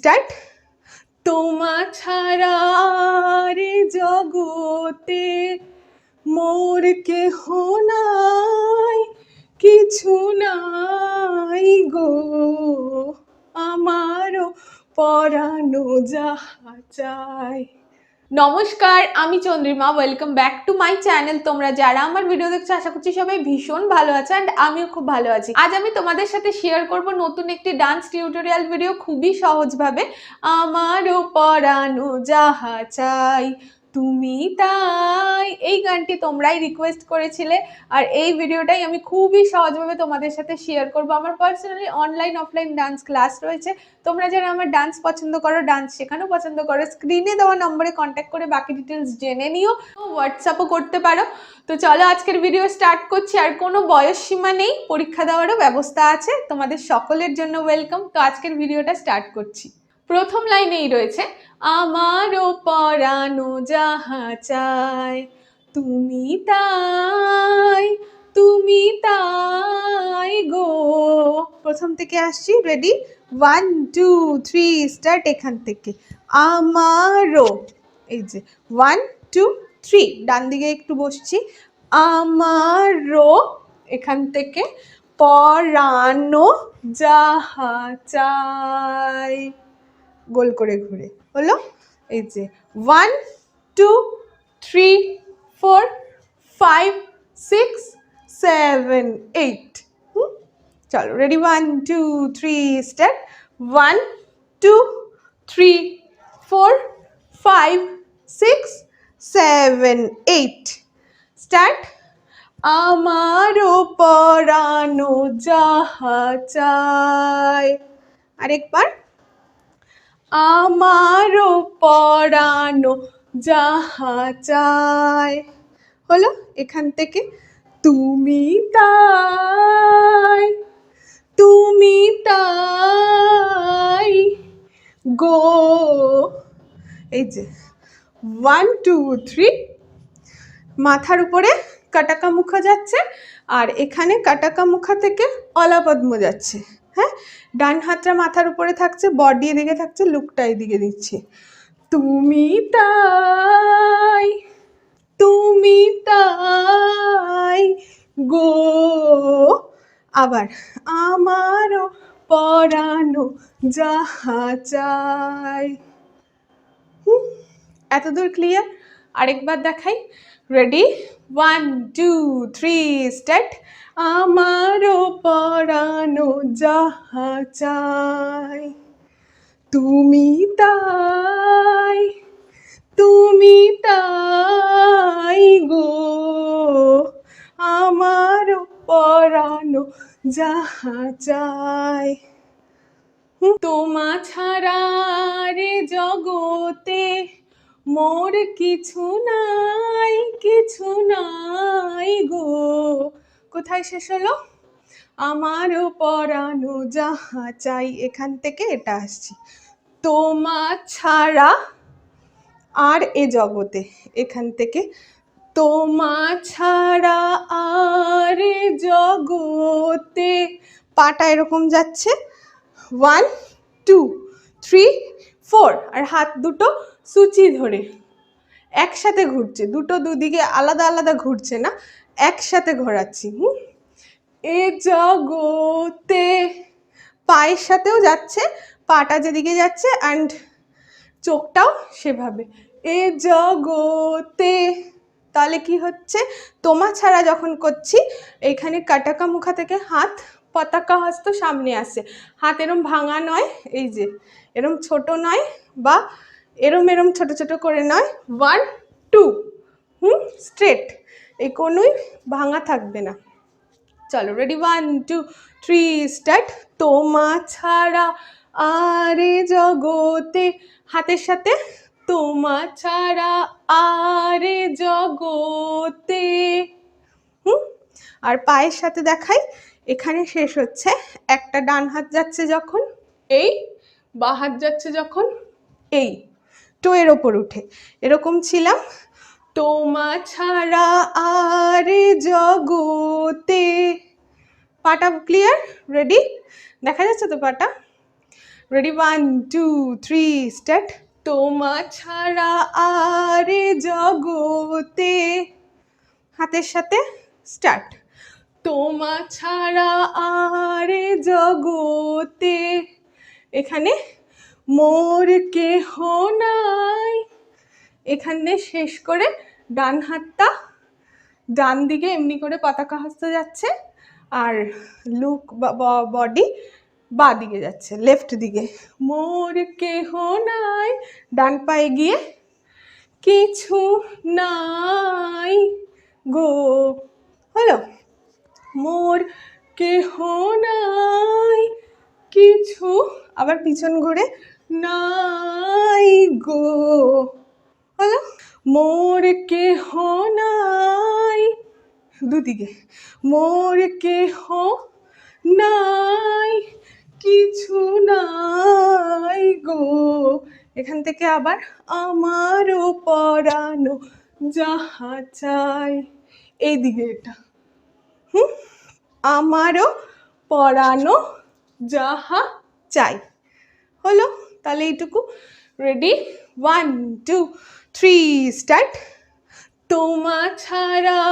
Start? তোমা ছাড়া রে জগতে মোর কেহ নাই, কিছু নাই গো। আমারও পরানো যাহা চাই। নমস্কার, আমি Chandrima welcome back to my channel তোমরা যারা আমার ভিডিও দেখছ, আশা করছি সবাই ভীষণ ভালো আছে অ্যান্ড আমিও খুব ভালো আছি। আজ আমি তোমাদের সাথে শেয়ার করব নতুন একটি ডান্স টিউটোরিয়াল ভিডিও খুবই সহজভাবে। আমারও পড়ানো যাহা চাই তুমি তাই। এই গানটি তোমরাই রিকোয়েস্ট করেছিলে আর এই ভিডিওটাই আমি খুবই সহজভাবে তোমাদের সাথে শেয়ার করব। আমার personally online offline dance class রয়েছে। তোমরা যারা আমার ডান্স পছন্দ করো ডান্স শেখানো পছন্দ করো স্ক্রিনে দেওয়া নম্বরে কন্ট্যাক্ট করে বাকি ডিটেলস জেনে নিও। হোয়াটসঅ্যাপও করতে পারো। তো চলো আজকের ভিডিও স্টার্ট করছি। আর কোনো বয়স সীমা নেই, পরীক্ষা দেওয়ারও ব্যবস্থা আছে। তোমাদের সকলের জন্য ওয়েলকাম তো আজকের ভিডিওটা স্টার্ট করছি। প্রথম লাইনেই রয়েছে আমারও পরানো যাহা চায় তুমি তাই তুমি তাই গো। প্রথম থেকে আসছি ready one two three start এখান থেকে। আমারও। এই যে ওয়ান টু থ্রি ডান দিকে একটু বসছি। আমারও এখান থেকে পরানো যাহা চাই। গোল করে ঘুরে। হলো? এই যে one two three four five six seven eight চলো ready one two three start one two three four five six seven eight start আমারও পরানো যাহা চায় আরেকবার। আমারও পরানো যাহা চায়। হলো এখান থেকে, তুমি তাই তুমি তাই, গো। এই যে ওয়ান টু থ্রি মাথার উপরে কাটাকা মুখা যাচ্ছে আর এখানে কাটাকা মুখা থেকে অলাপদ্ম যাচ্ছে। হ্যাঁ? ডান হাতটা মাথার উপরে থাকছে বডি এদিকে থাকছে লুকটা এদিকে দিচ্ছে। তুমি তাই তুমি তাই গো। আবার আমারও পরানো যাহা চাই। এতদূর ক্লিয়ার আরেকবার দেখাই। Ready one two three start আমারও পরানো যাহা চাই, তুমি তাই তুমি তাই গো। আমারও পরানো যাহা চাই, তোমা ছাড়া রে জগতে মোর কিছু নাই কিছু নাই গো। কোথায় শেষ হলো? আমারও পরানো যাহা চাই, এখান থেকে এটা আসছি। তোমা ছাড়া আর এ জগতে, এখান থেকে। তোমা ছাড়া আর এ জগতে। পাটা এরকম যাচ্ছে। ওয়ান টু থ্রি ফোর আর হাত দুটো সূচি ধরে। একসাথে ঘুরছে, দুটো দুদিকে আলাদা আলাদা ঘুরছে না, একসাথে ঘোরাচ্ছি, হুম? এ জগতে পায়ের সাথেও যাচ্ছে, পাটা যেদিকে যাচ্ছে অ্যান্ড চোখটাও সেভাবে। এ জগতে, তাহলে কি হচ্ছে? তোমা ছাড়া যখন করছি, এখানে কাটাকা মুখা থেকে হাত, পতাকা হস্ত সামনে আসে। হাত এরম ভাঙা নয়, এই যে, এরম ছোট নয় বা এরম এরম ছোট ছোট করে নয়। ওয়ান টু হুম স্ট্রেট এই কোনোই ভাঙা থাকবে না। চলো ready one two three start তোমা ছাড়া আরে জগতে, হাতের সাথে। তোমা ছাড়া আরে জগতে। হুম, আর পায়ের সাথে দেখাই, এখানে শেষ হচ্ছে। একটা ডান হাত যাচ্ছে যখন, এই, বা হাত যাচ্ছে যখন, এই। টোয়ের ওপর উঠে। এরকম ছিলাম। তোমা ছাড়া আরে জগতে। পাটা ক্লিয়ার রেডি দেখা যাচ্ছে তো পাটা? Ready one two three start তোমা ছাড়া আরে জগতে। হাতের সাথে স্টার্ট তোমা ছাড়া আরে জগতে। এখানে মোর কেহ এখানে শেষ করে ডান হাতটা ডান দিকে এমনি করে পতাকা হস্ত যাচ্ছে আর লুক বডি বা দিকে যাচ্ছে লেফট দিকে। মোর কেহ নাই, ডান পায়ে গিয়ে কিছু নাই গো। হলো? মোর কেহ নাই, কিছু আবার পিছন ঘুরে নাই গো। হলো, মোর কেহ নাই। দুদিকে, মোর কেহ নাই, কিছু নাই গো। এখান থেকে আবার আমারও পরানো যাহা চাই। এই দিকে এটা, হুম, আমারও পরানো যাহা চাই। হলো, তাহলে এইটুকু ready one two three, start. তোমা ছাড়া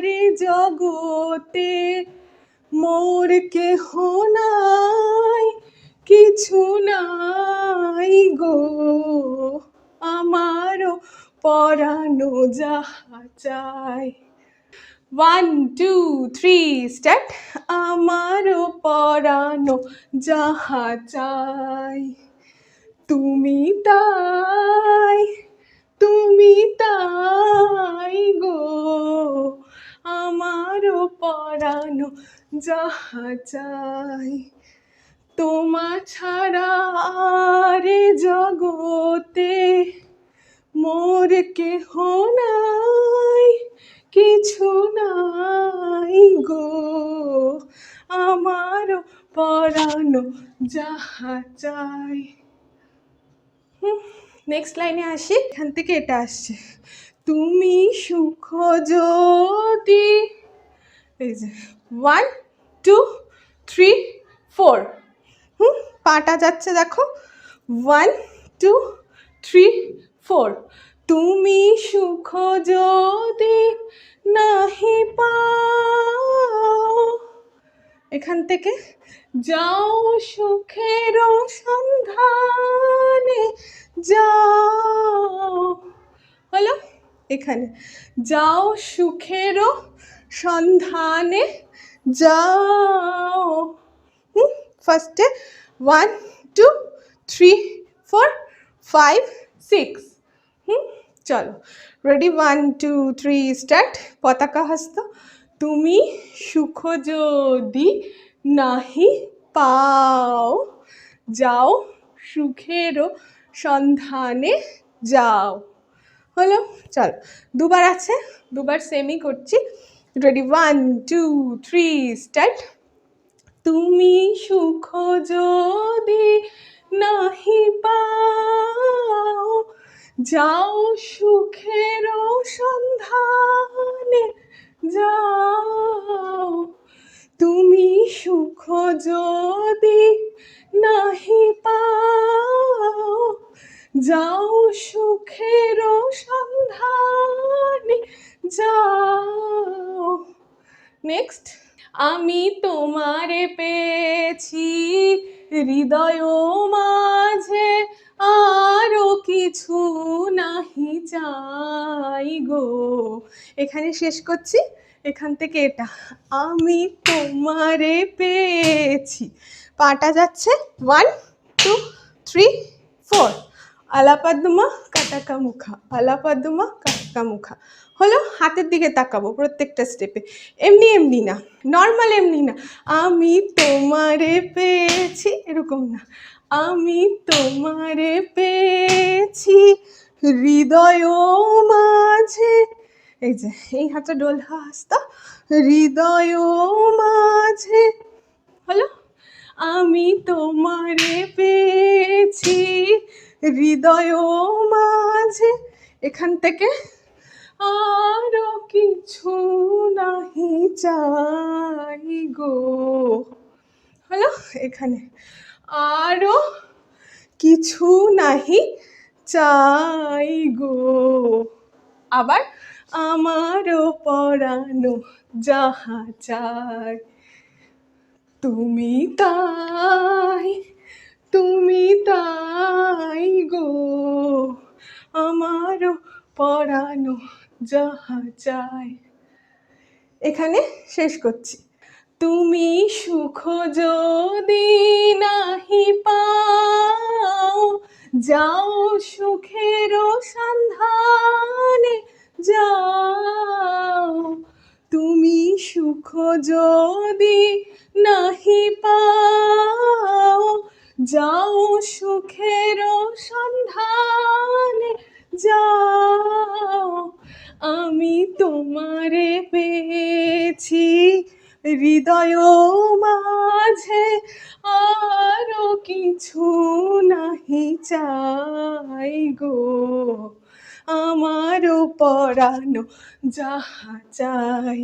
রে জগতে মোর কেহ নাই, কিছু নাই গো। আমারও পরানো যাহা চাই। One two three start. আমারও পরানো যাহা চাই। তুমি তাই পরানো যাহা চাই। তোমা ছাড়া রে জগতে মোর কেহ নাই, কিছু নাই গো। আমার পরানো যাহা চাই। নেক্সট লাইনে আসি। এখান থেকে এটা আসছে। তুমি সুখ যদি এই যে ওয়ান টু থ্রি ফোর হুম, পাটা যাচ্ছে দেখো। ওয়ান টু থ্রি ফোর তুমি সুখ যদি নাহি পাও, এখান থেকে যাও সুখের সন্ধানে, যাও। হলো এখানে। যাও সুখের সন্ধানে যাও। ফার্স্টে one two three four five six হুম, চলো। Ready one two three start পতাকা হস্ত। তুমি সুখ যদি নাহি পাও, যাও সুখেরও সন্ধানে যাও। হলো, চলো। দুবার আছে, দুবার সেমই করছি। Ready one two three start তুমি সুখ যদি নাহি পাও, যাও সুখের সন্ধানে যাও। তুমি সুখ যদি নাহি পাও, যাও সুখের সন্ধানে যাও নেক্সট আমি তোমারে পেয়েছি হৃদয় মাঝে আরও কিছু নাহি চাই গো। এখানে শেষ করছি, এখান থেকে এটা। আমি তোমারে পেয়েছি। পাটা যাচ্ছে ওয়ান টু থ্রি ফোর আলাপাদুমা কাটাকা মুখা আলাপাদুমা কাটাকা মুখা হলো হাতের দিকে তাকাবো প্রত্যেকটা স্টেপে এমনি এমনি না। নর্মাল এমনি না। আমি তোমারে পেয়েছি। এরকম না। আমি তোমারে পেয়েছি। হৃদয় মাঝে। এই যে, এই হাতটা ডোল হাসতা। হৃদয় মাঝে। হলো, আমি তোমারে পেয়েছি। হৃদয় মাঝে, এখান থেকে আরও কিছু নাহি চাই গো। হলো এখানে। আরও কিছু নাহি চাই গো। আবার আমারও পরানো যাহা চাই, তুমি তাই তুমি তাই গো আমারও পরানো যাহা চাই। এখানে শেষ করছি। তুমি সুখ যদি নাহি পাও, যাও সুখের সন্ধানে যাও। তুমি সুখ যদি মাঝে আরও কিছু নাহি চাই গো। আমারও পরানো যাহা চাই,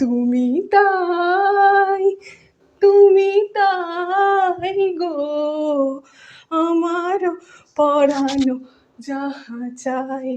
তুমি তাই তুমি তাই গো। আমারও পরানো যাহা চাই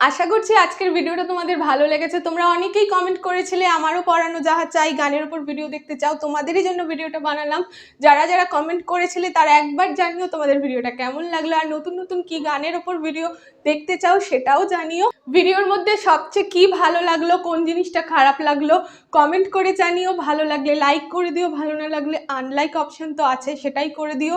আশা করছি আজকের ভিডিওটা তোমাদের ভালো লেগেছে। তোমরা অনেকেই কমেন্ট করেছিলে, আমারও পড়ানো যাহা চাই, গানের উপর ভিডিও দেখতে চাও, তোমাদেরই জন্য ভিডিওটা বানালাম। যারা যারা কমেন্ট করেছিলে, তারা একবার জানিও তোমাদের ভিডিওটা কেমন লাগল, আর নতুন নতুন কি গানের ওপর ভিডিও দেখতে চাও সেটাও জানিও। ভিডিওর মধ্যে সবচেয়ে কি ভালো লাগল, কোন জিনিসটা খারাপ লাগল কমেন্ট করে জানিও। ভালো লাগলে লাইক করে দিও, ভালো না লাগলে আনলাইক অপশন তো আছে, সেটাই করে দিও।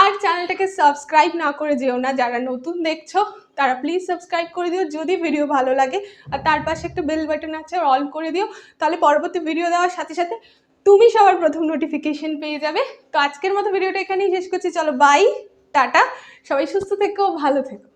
আর চ্যানেলটাকে সাবস্ক্রাইব না করে যেও না, যারা নতুন দেখছ তারা প্লিজ সাবস্ক্রাইব করে দিও যদি ভিডিও ভালো লাগে। আর তার পাশে একটা বেল বাটন আছে আর অল করে দিও। তাহলে পরবর্তী ভিডিও দেওয়ার সাথে সাথে তুমি সবার প্রথম নোটিফিকেশন পেয়ে যাবে। তো আজকের মতো ভিডিওটা এখানেই শেষ করছি। চলো বাই টাটা। সবাই সুস্থ থেকো, ভালো থেকো।